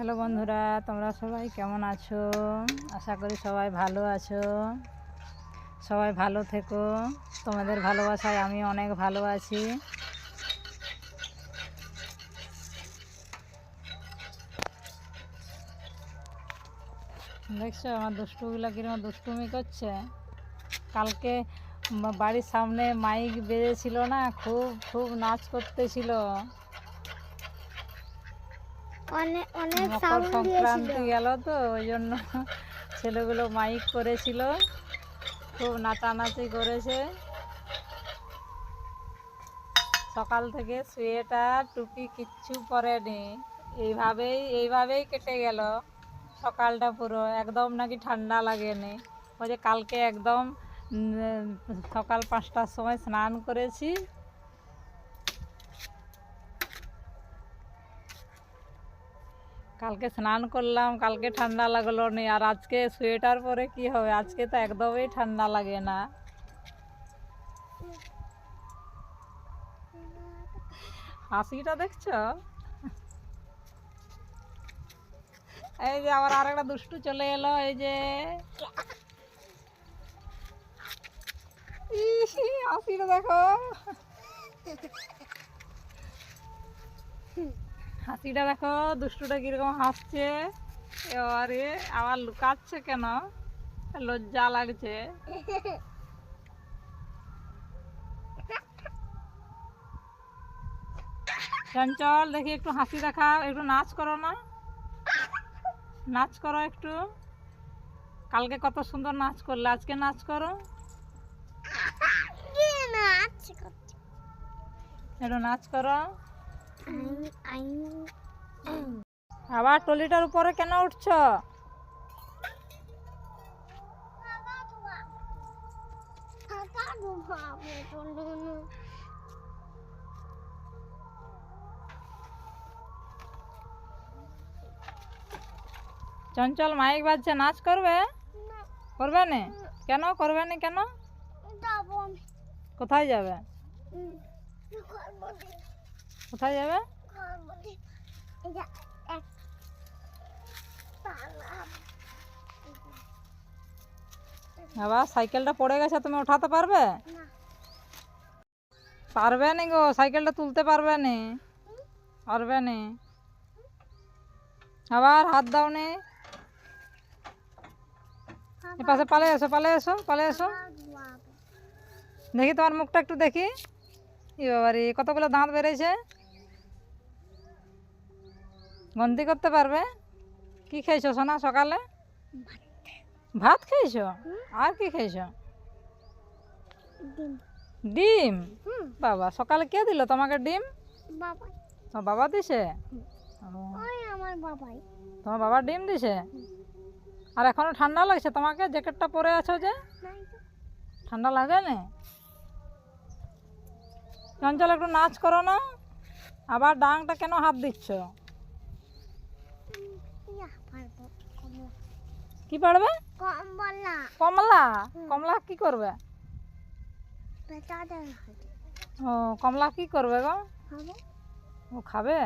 Hello বন্ধুরা, তোমরা সবাই কেমন আছো? আশা করি সবাই ভালো আছো। সবাই ভালো থেকো। তোমাদের ভালোবাসায় আমি অনেক ভালো আছি। দেখছ, আমার দুষ্টুগুলো কীরকম দুষ্টুমি করছে? কালকে বাড়ির সামনে মাইক বেজেছিল না, খুব খুব নাচ করতেছিল। অনেক অনেক মকর সাউন্ড সংক্রান্তি গেল তো ওই জন্য ছেলেগুলো মাইক করেছিল। খুব নাচানাচি করেছে। সকাল থেকে সোয়েটার টুপি কিচ্ছু পরেনি। এইভাবেই এইভাবেই কেটে গেল সকালটা পুরো। একদম নাকি ঠান্ডা লাগেনি। ওই যে কালকে একদম সকাল পাঁচটার সময় স্নান করেছি। কালকে স্নান করলাম, কালকে ঠান্ডা লাগল নি, আর আজকে সোয়েটার পরে কি হবে? আজকে তো একদমই ঠান্ডা লাগে না। হাসিটা দেখছ? এই যে আবার আর একটা দুষ্টু চলে এলো, এই যে। হাসিটা দেখো। হাসিটা দেখো দুষ্টুটা কীরকম হাসছে। এবারে আবার লুকাচ্ছে কেন? লজ্জা লাগছে। চঞ্চল দেখি একটু হাসি দেখাও একটু নাচ করো না। নাচ করো একটু। কালকে কত সুন্দর নাচ করলে আজকে নাচ করো। নাচ একটু নাচ করো। আবার টলিটার উপরে কেন উঠছো ফাঁকা ডুবাবো, টুনটুনু। চঞ্চল মাইক বাজছে নাচ করবে না, করবে না কেন করবে না কেন যাব আমি। কোথায় যাবে হুম, করব না, কোথায় যাবে। আবার সাইকেলটা পড়ে গেছে, তুমি ওঠাতে পারবে? পারবে না গো, সাইকেলটা তুলতে পারবে না। পারবে না। আবার হাত দাও নে। পাশে পালে এসো পালে এসো পালে এসো। দেখি তোমার মুখটা একটু দেখি। ই বাবারি, কতগুলো দাঁত বেরিয়েছে গন্তি করতে পারবে? কি খেয়েছো সোনা সকালে? ভাত খেয়েছো? আর কি খেয়েছো? ডিম। বাবা সকালে কে দিল তোমাকে ডিম? বাবা তোমার বাবা দিছে? তোমার বাবা ডিম দিছে? আর এখনও ঠান্ডা লাগছে? তোমাকে জ্যাকেটটা পরে আছো যে? ঠান্ডা লাগে না চঞ্চল একটু নাচ করো না। আবার ডাংটা কেন হাত দিচ্ছ। কি পারবে? কমলা। কমলা? কমলা কি করবে? ও কমলা কি করবে গো? ও খাবে?